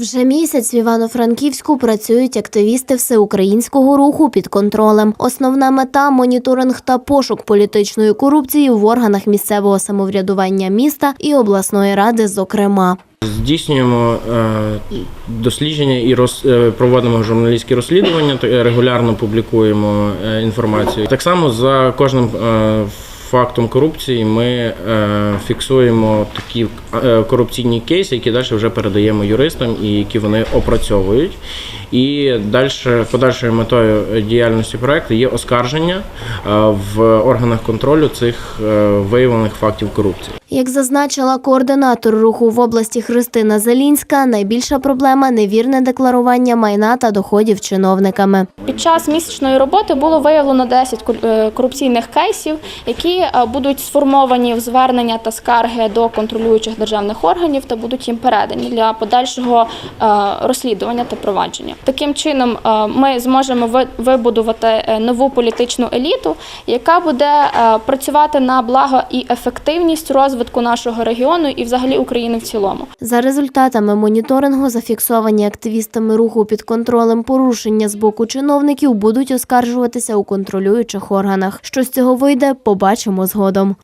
Вже місяць в Івано-Франківську працюють активісти всеукраїнського руху під контролем. Основна мета моніторинг та пошук політичної корупції в органах місцевого самоврядування міста і обласної ради, зокрема. Здійснюємо е, дослідження і роз, е, проводимо журналістські розслідування, е, регулярно публікуємо інформацію. Так само за кожним фактом корупції ми е, фіксуємо такі е, корупційні кейси, які далі вже передаємо юристам і які вони опрацьовують. І далі подальшою метою діяльності проекту є оскарження е, в органах контролю цих виявлених фактів корупції. Як зазначила координатор руху в області Христина Зелінська, найбільша проблема невірне декларування майна та доходів чиновниками. Під час місячної роботи було виявлено 10 кор- е, корупційних кейсів, які е, будуть сформовані в звернення та скарги до контролюючих державних органів та будуть їм передані для подальшого е, розслідування та провадження. Таким чином, ми зможемо ви- вибудувати нову політичну еліту, яка буде працювати на благо і ефективність розвитку нашого регіону і взагалі України в цілому. За результатами моніторингу зафіксовані активістами руху під контролем порушення з боку чиновників будуть оскаржуватися у контролюючих органах. Що з цього вийде, побачимо згодом.